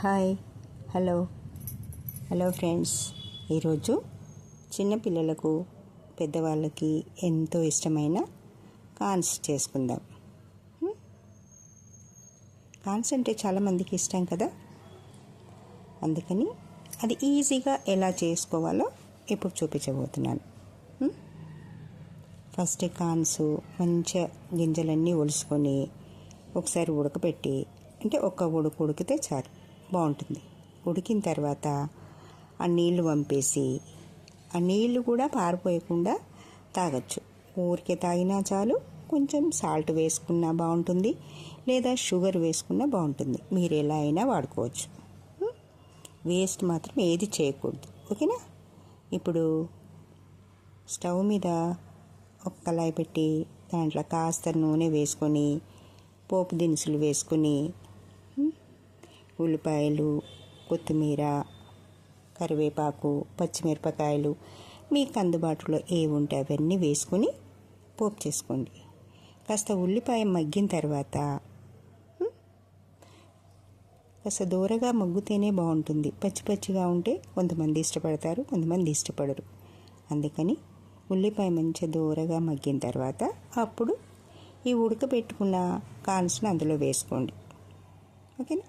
Hi hello hello friends ఈరోజు చిన్నపిల్లలకు పెద్దవాళ్ళకి ఎంతో ఇష్టమైన కాన్స్ చేసుకుందాం. కాన్స్ అంటే చాలామందికి ఇష్టం కదా? అందుకని అది ఈజీగా ఎలా చేసుకోవాలో ఇప్పుడు చూపించబోతున్నాను. ఫస్ట్ కాన్స్ మంచిగా గింజలన్నీ ఒలుసుకొని ఒకసారి ఉడకపెట్టి అంటే ఒక్క ఉడుకు ఉడికితే చాలు. బాగుంటుంది. ఉడికిన తర్వాత ఆ నీళ్ళు పంపేసి ఆ నీళ్ళు కూడా పారిపోయకుండా తాగొచ్చు. ఊరికే తాగినా చాలు కొంచెం సాల్ట్ వేసుకున్నా బాగుంటుంది లేదా షుగర్ వేసుకున్నా బాగుంటుంది. మీరు ఎలా అయినా వాడుకోవచ్చు. వేస్ట్ మాత్రం ఏది చేయకూడదు. ఓకేనా? ఇప్పుడు స్టవ్ మీద ఒక కళాయి పెట్టి దాంట్లో కాస్త నూనె వేసుకొని పోపు దినుసులు వేసుకొని ఉల్లిపాయలు కొత్తిమీర కరివేపాకు పచ్చిమిరపకాయలు మీకు అందుబాటులో ఏవి ఉంటే అవన్నీ వేసుకొని పోపు చేసుకోండి. కాస్త ఉల్లిపాయ మగ్గిన తర్వాత కాస్త దూరగా మగ్గుతేనే బాగుంటుంది. పచ్చి పచ్చిగా ఉంటే కొంతమంది ఇష్టపడతారు కొంతమంది ఇష్టపడరు. అందుకని ఉల్లిపాయ మంచిగా దూరగా మగ్గిన తర్వాత అప్పుడు ఈ ఉడకబెట్టుకున్న కాన్స్ని అందులో వేసుకోండి. ఓకేనా?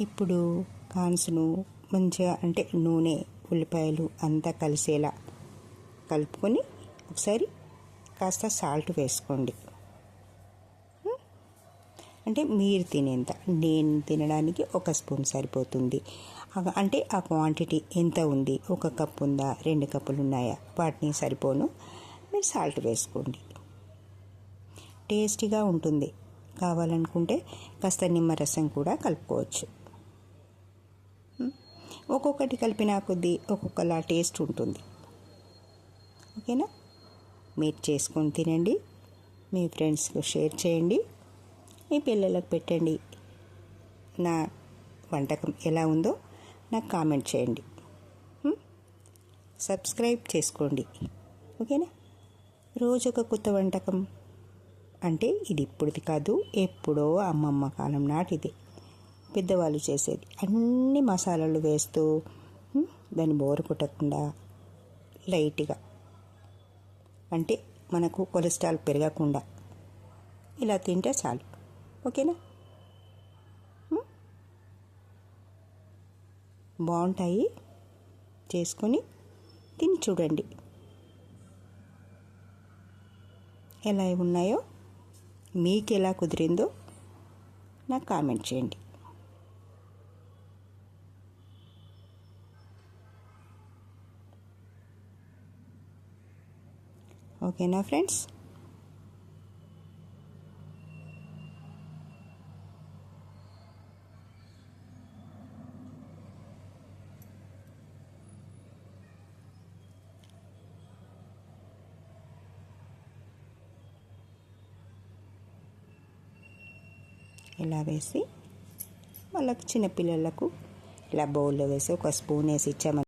ఇప్పుడు కాన్స్ను మంచిగా అంటే నూనె ఉల్లిపాయలు అంతా కలిసేలా కలుపుకొని ఒకసారి కాస్త సాల్ట్ వేసుకోండి. అంటే మీరు తినేంత నేను తినడానికి ఒక స్పూన్ సరిపోతుంది. అంటే ఆ క్వాంటిటీ ఎంత ఉంది? ఒక కప్పు ఉందా? రెండు కప్పులు ఉన్నాయా? వాటిని సరిపోను. మీరు సాల్ట్ వేసుకోండి. టేస్టీగా ఉంటుంది. కావాలనుకుంటే కాస్త నిమ్మరసం కూడా కలుపుకోవచ్చు. ఒక్కొక్కటి కలిపిన కొద్దీ ఒక్కొక్కలా టేస్ట్ ఉంటుంది. ఓకేనా? మీరు చేసుకొని తినండి. మీ ఫ్రెండ్స్కి షేర్ చేయండి. మీ పిల్లలకు పెట్టండి. నా వంటకం ఎలా ఉందో నాకు కామెంట్ చేయండి. సబ్స్క్రైబ్ చేసుకోండి. ఓకేనా? రోజు ఒక కొత్త వంటకం. అంటే ఇది ఇప్పుడుది కాదు ఎప్పుడో అమ్మమ్మ కాలం నాటిది. పెద్దవాళ్ళు చేసేది. అన్ని మసాలాలు వేస్తూ దాన్ని బోరు కొట్టకుండా లైట్గా. అంటే మనకు కొలెస్ట్రాల్ పెరగకుండా. ఇలా తింటే చాలు. ఓకేనా? బాగుంటాయి చేసుకొని తిని చూడండి. ఎలా ఉన్నాయో మీకు ఎలా కుదిరిందో నాకు కామెంట్ చేయండి. ఓకేనా ఫ్రెండ్స్ ఇలా వేసి వాళ్ళకి చిన్నపిల్లలకు ఇలా బౌల్లో వేసి ఒక స్పూన్ వేసి ఇచ్చామని